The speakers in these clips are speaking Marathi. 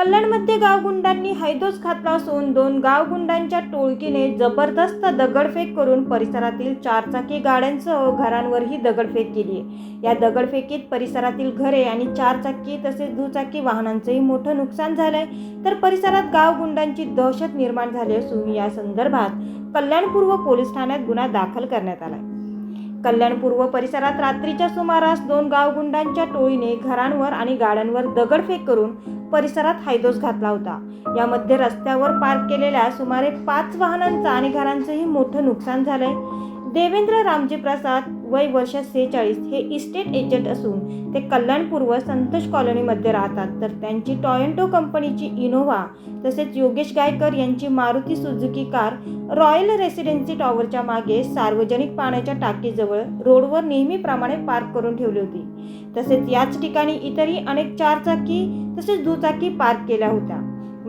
कल्याणमध्ये गावगुंडांनी हैदोस घातला असून दोन गावगुंडांच्या टोळकीने जबरदस्त दगडफेक करून परिसरातील चारचाकी गाड्यांसह घरांवरही दगडफेक केली आहे. या दगडफेकीत परिसरातील घरे आणि चारचाकी तसेच दुचाकी वाहनांचंही मोठं नुकसान झालं आहे तर परिसरात गावगुंडांची दहशत निर्माण झाली असून या संदर्भात कल्याणपूर्व पोलीस ठाण्यात गुन्हा दाखल करण्यात आला आहे कल्याणपूर्व परिसरात रात्रीच्या सुमारास दोन गावगुंडांच्या टोळीने घरांवर आणि गाड्यांवर दगडफेक करून परिसरात हैदोस घातला होता. यामध्ये रस्त्यावर पार्क केलेल्या सुमारे पाच वाहनांचं आणि घरांचंही मोठं नुकसान झालंय. देवेंद्र रामजी प्रसाद वय वर्ष सेहेचाळीस हे इस्टेट एजंट असून ते कल्याणपूर्व संतोष कॉलनीमध्ये राहतात. तर त्यांची टॉयंटो कंपनीची इनोव्हा तसेच योगेश गायकर यांची Maruti Suzuki car royal residency टॉवरच्या मागे सार्वजनिक पाण्याच्या टाकीजवळ रोडवर नेहमीप्रमाणे पार्क करून ठेवली होती. तसेच याच ठिकाणी इतरही अनेक चारचाकी तसेच दुचाकी पार्क केल्या होत्या.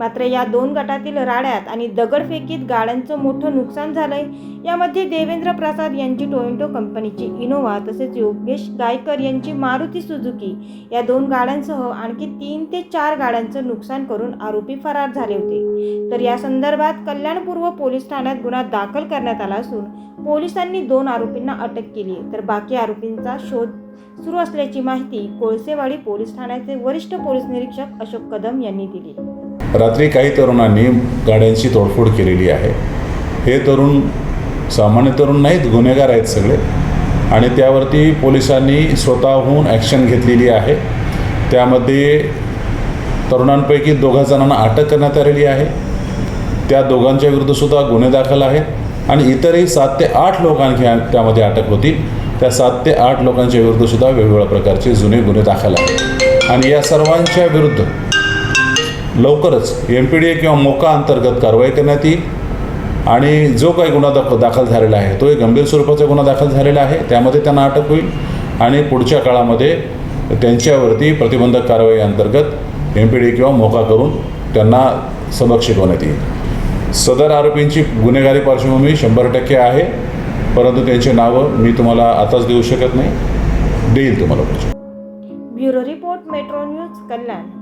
मात्र या दोन गटातील राड्यात आणि दगडफेकीत गाड्यांचं मोठं नुकसान झालंय. यामध्ये देवेंद्र प्रसाद यांची टोयोटो कंपनीची इनोव्हा तसेच योगेश गायकर यांची मारुती सुझुकी या दोन गाड्यांसह आणखी तीन ते चार गाड्यांचं नुकसान करून आरोपी फरार झाले होते. तर या संदर्भात कल्याणपूर्व पोलीस ठाण्यात गुन्हा दाखल करण्यात आला असून पोलिसांनी दोन आरोपींना अटक केली आहे तर बाकी आरोपींचा शोध सुरू असल्याची माहिती कोळसेवाडी पोलीस ठाण्याचे वरिष्ठ पोलीस निरीक्षक अशोक कदम यांनी दिली. रात्री काही तरुणांनी गाड्यांची तोडफोड केलेली आहे. हे तरुण सामान्य तरुण नाहीत गुन्हेगार आहेत सगळे. आणि त्यावरती पोलिसांनी स्वतःहून ॲक्शन घेतलेली आहे. त्यामध्ये तरुणांपैकी दोघा जणांना अटक करण्यात आलेली आहे. त्या दोघांच्या विरुद्धसुद्धा गुन्हे दाखल आहेत. आणि इतरही सात ते आठ लोकांची त्यामध्ये अटक होती त्या सात ते आठ लोकांच्या विरुद्धसुद्धा वेगवेगळ्या प्रकारचे जुने गुन्हे दाखल आहेत. आणि या सर्वांच्या विरुद्ध लवकरच एम पी डी ए किंवा मोका अंतर्गत कारवाई करण्यात येईल. आणि जो काही गुन्हा दाख दाखल झालेला आहे तो एक गंभीर स्वरूपाचा गुन्हा दाखल झालेला आहे. त्यामध्ये त्यांना अटक होईल. आणि पुढच्या काळामध्ये त्यांच्यावरती प्रतिबंधक कारवाई अंतर्गत एम पी डी किंवा मोका करून त्यांना समक्ष शिकवण्यात येईल. सदर आरोपींची गुन्हेगारी पार्श्वभूमी शंभर टक्के आहे. परंतु त्यांची नावं मी तुम्हाला आताच देऊ शकत नाही. देईल तुम्हाला bureau report metro news Kalyan.